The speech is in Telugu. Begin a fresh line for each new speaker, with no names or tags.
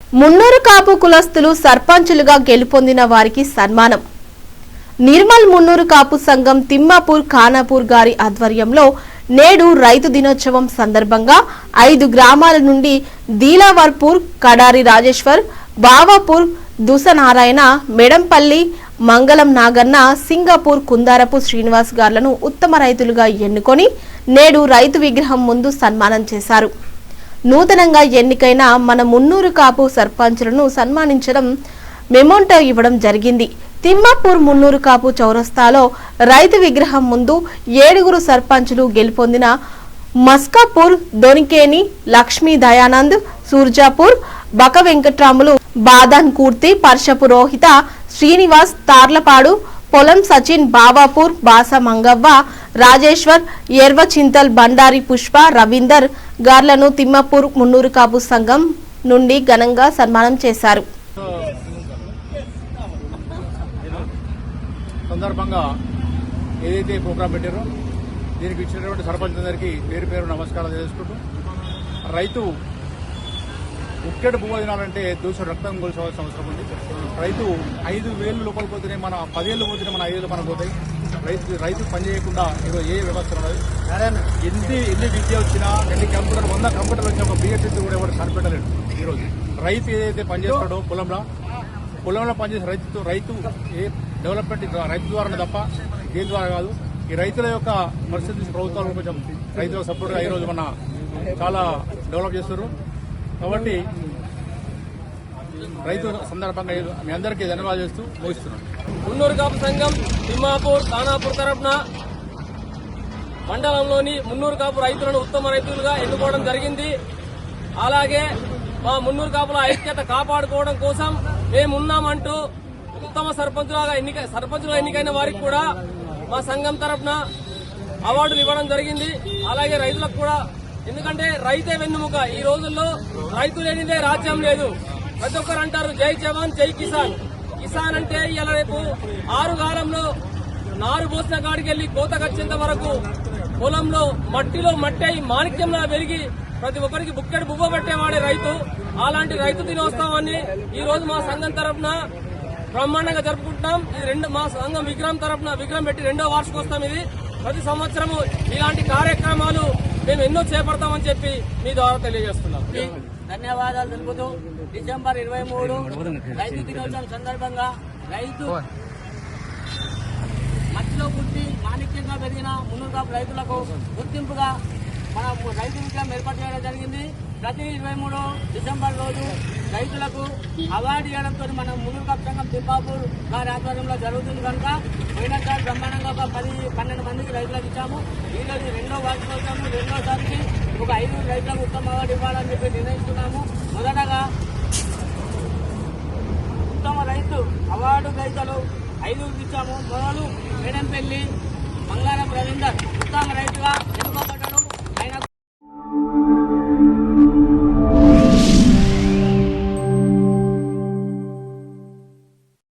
మున్నూరు కాపు కులస్తులు సర్పంచులుగా గెలుపొందిన వారికి సన్మానం. నిర్మల్ మున్నూరు కాపు సంఘం తిమ్మాపూర్ ఖానాపూర్ గారి ఆధ్వర్యంలో నేడు రైతు దినోత్సవం సందర్భంగా ఐదు గ్రామాల నుండి దీలావర్పూర్ కడారి రాజేశ్వర్ బావాపూర్ దుసనారాయణ మెడంపల్లి మంగళం నాగన్న సింగపూర్ కుందారపు శ్రీనివాస్ గార్లను ఉత్తమ రైతులుగా ఎన్నుకొని నేడు రైతు విగ్రహం ముందు సన్మానం చేశారు. నూతనంగా ఎన్నికైన మన మున్నూరు కాపు సర్పంచులను సన్మానించడం మెమోంటో ఇవ్వడం జరిగింది. తిమ్మాపూర్ మున్నూరు కాపు చౌరస్తాలో రైతు విగ్రహం ముందు ఏడుగురు సర్పంచులు గెలుపొందిన మస్కాపూర్ దొనికేని లక్ష్మీ దయానంద్ సూర్జాపూర్ బక వెంకట్రాములు బాదాన్ కూర్తి పర్షపు రోహిత శ్రీనివాస్ తార్లపాడు పొలం సచిన్ బాబాపూర్ బాస మంగవ్వ రాజేశ్వర్ ఎర్వ చింతల్ బండారి పుష్ప రవీందర్ గార్లను తిమ్మపూర్ మున్నూరు కాపు సంఘం నుండి ఘనంగా సన్మానం చేశారు.
సందర్భంగా ఏదైతే ప్రోగ్రాం పెట్టారో దీనికి ఇచ్చినటువంటి సర్పంచ్ అందరికీ పేరు పేరు నమస్కారాలు చేసుకుంటూ రైతు ముఖ్యటి పువ్వు తినాలంటే దూస రక్తం కొలిసవలసిన అవసరం ఉంది. రైతు ఐదు వేలు లోపల పోతేనే మన పదేళ్ళు పోతేనే మన ఐదు వేలు మనకు పోతాయి. రైతు రైతు పని చేయకుండా ఈరోజు ఏ వ్యవస్థ ఉన్నది ఎన్ని ఎన్ని విద్య వచ్చినా ఎన్ని కంప్యూటర్ వంద కంప్యూటర్లు వచ్చినా ఒక బిఎస్సీ కూడా ఎవరు కనిపెట్టలేడు ఈరోజు. రైతు ఏదైతే పని చేస్తాడో పొలంలో పొలంలో పనిచేసే రైతు రైతు ఏ డెవలప్మెంట్ రైతు ద్వారానే తప్ప దేని ద్వారా కాదు. ఈ రైతుల యొక్క పరిస్థితి ప్రభుత్వాలు కొంచెం రైతులకు సపోర్ట్గా ఈరోజు మన చాలా డెవలప్ చేస్తారు కాబట్టి రైతు సందర్భంగా మీ అందరికీ ధన్యవాదాలు చేస్తూ ముగిస్తున్నాను
మున్నూరు కాపు సంఘం తిమ్మాపూర్ దానాపూర్ తరఫున మండలంలోని మున్నూరు కాపు రైతులను ఉత్తమ రైతులుగా ఎన్నుకోవడం జరిగింది. అలాగే మా మున్నూరు కాపుల ఐక్యత కాపాడుకోవడం కోసం మేమున్నామంటూ ఉత్తమ సర్పంచులుగా ఎన్నిక సర్పంచులుగా ఎన్నికైన వారికి కూడా మా సంఘం తరఫున అవార్డులు ఇవ్వడం జరిగింది. అలాగే రైతులకు కూడా ఎందుకంటే రైతే వెన్నుముక. ఈ రోజుల్లో రైతు లేనిదే రాజ్యం లేదు. ప్రతి ఒక్కరు అంటారు జై జవాన్ జై కిసాన్. కిసాన్ అంటే ఇలా రేపు ఆరు కాలంలో నారు పోసిన కాడికి వెళ్ళి కోతకొచ్చేంత వరకు పొలంలో మట్టిలో మట్టి అయి మాణిక్యంలా వెలిగి ప్రతి ఒక్కరికి బుక్కెడు బువ్వ పెట్టేవాడే రైతు. అలాంటి రైతు దినోత్సవాన్ని ఈ రోజు మా సంఘం తరఫున బ్రహ్మాండంగా జరుపుకుంటున్నాం. ఇది రెండు మా సంఘం విగ్రహం తరఫున విగ్రహం పెట్టి రెండో వార్షికోత్సవం ఇది. ప్రతి సంవత్సరము ఇలాంటి కార్యక్రమాలు మేము ఎన్నో చేపడతామని చెప్పి మీ ద్వారా తెలియజేస్తున్నాం.
ధన్యవాదాలు తెలుపుతూ డిసెంబర్ ఇరవై మూడు రైతు దినోత్సవం సందర్భంగా రైతు మట్టిలో పుట్టి మాణిక్యంగా పెరిగిన మున్నూరు రైతులకు గుర్తింపుగా మన రైతు విగ్రహం ఏర్పాటు చేయడం జరిగింది. ప్రతి ఇరవై మూడు డిసెంబర్ రోజు రైతులకు అవార్డు ఇవ్వడంతో మన కాపు సంఘం తిప్పాపూర్ గారి ఆధ్వర్యంలో జరుగుతుంది కనుక పోయినసారి బ్రహ్మాండంగా ఒక పది పన్నెండు మందికి రైతులకు ఇచ్చాము. ఈ రోజు రెండో వార్షికోత్సవం రెండోసారికి ఒక ఐదుగురు రైతులకు ఉత్తమ అవార్డు ఇవ్వాలని చెప్పి నిర్ణయిస్తున్నాము మొదటగా ఉత్తమ రైతు అవార్డు రైతులు ఐదు ఇచ్చాము. మొదలు మేడంపల్లి బంగారం రవీందర్. ఉత్తమ రైతుగా